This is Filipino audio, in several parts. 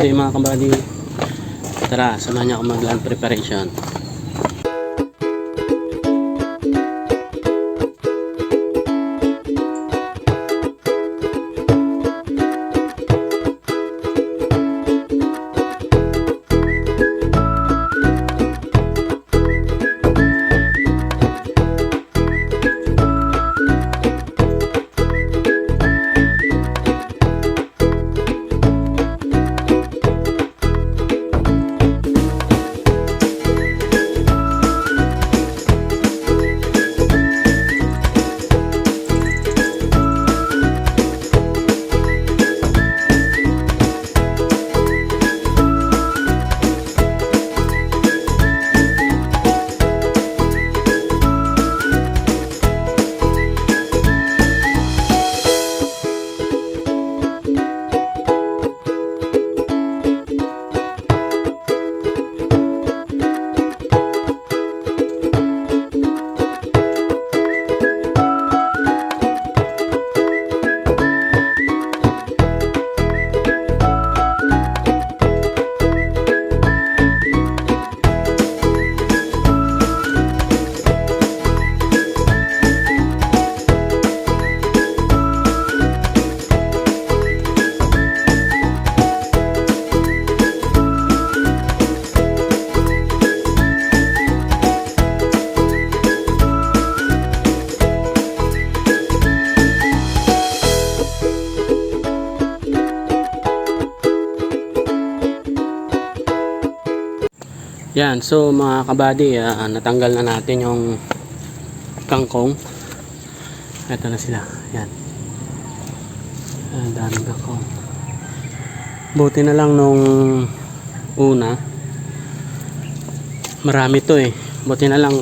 Yung mga kabady. Tara, samahan niyo ako mag-land preparation. Yan, so mga kabady, ah, natanggal na natin yung kangkong. Ito na sila. Yan. Ang daming kangkong. Buti na lang nung una. Marami to eh. Buti na lang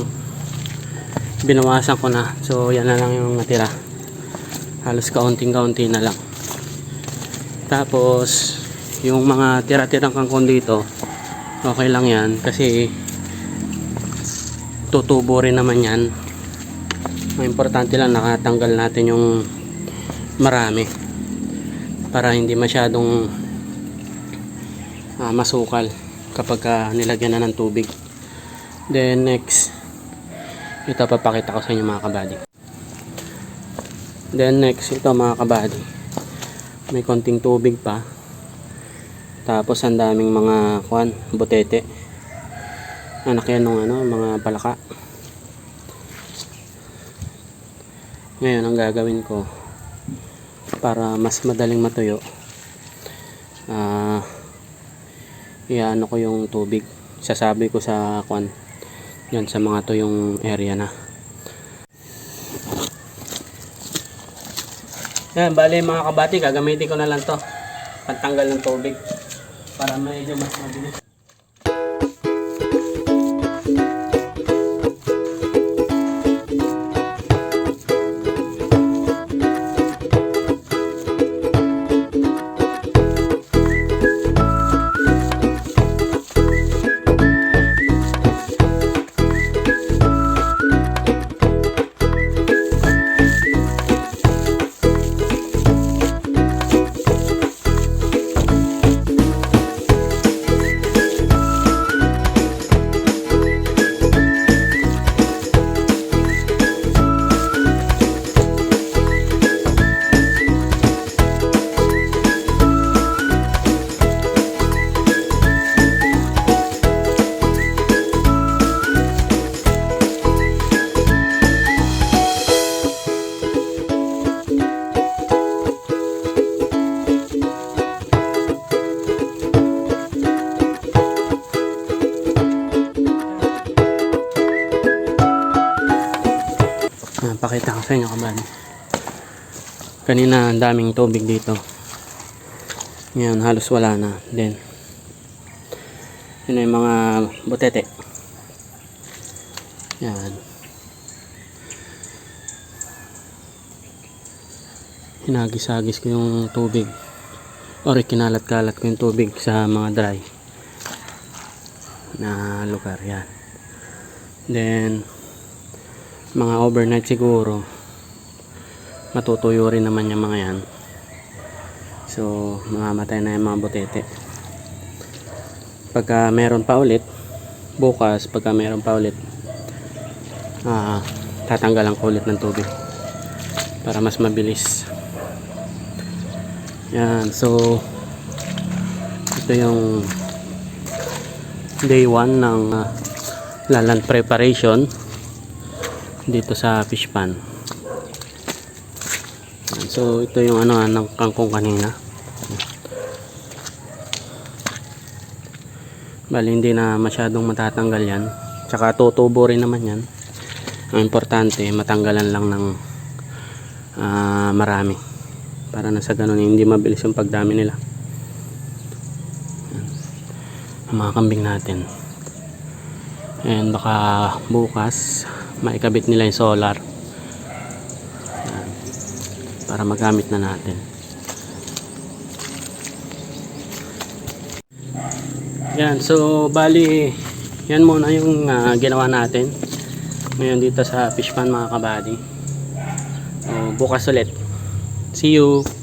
binawasan ko na. So yan na lang yung natira. Halos kaunting-kaunti na lang. Tapos yung mga tira-tirang kangkong dito, okay lang yan kasi tutubo rin naman yan. Ang importante lang nakatanggal natin yung marami para hindi masyadong ah, masukal kapag ah, nilagyan na ng tubig. Then next ito papakita ko sa inyo mga kabady. Then next ito mga kabady may konting tubig pa tapos ang daming mga kuan, butete. Anak yan ng ano, mga palaka. Ngayon ang gagawin ko para mas madaling matuyo. Ah, iano ko yung tubig. Sasabi ko sa kuan. Yan sa mga tuyong area na. Yan, bali mga kabati, gagamitin ko na lang to. Pantanggal ng tubig para medyo mas mabilis. Sa inyo kaban. Kanina ang daming tubig dito. Ngayon halos wala na. Then, yun yung mga butete. Yan. Hinagis-hagis ko yung tubig. Or kinalat-kalat ko yung tubig sa mga dry na lugar. Yan. Then, mga overnight siguro matutuyo rin naman yung mga yan. So mamamatay na yung mga butete pagka meron pa ulit bukas pagka meron pa ulit ah tatanggalan ko ulit ng tubig para mas mabilis. Yan so ito yung day 1 ng ah, laland preparation dito sa fish pan so ito yung ano ah, ng kangkong kanina. Bali hindi na masyadong matatanggal yan. Tsaka tutubo rin naman yan. Ang importante matanggalan lang ng ah, marami. Para na sa ganun hindi mabilis yung pagdami nila. Ang mga kambing natin. And baka bukas maikabit nila yung solar. Para magamit na natin Yan, so bali yan muna yung ah, ginawa natin ngayon dito sa fish pan mga kabady. So, bukas ulit. See you!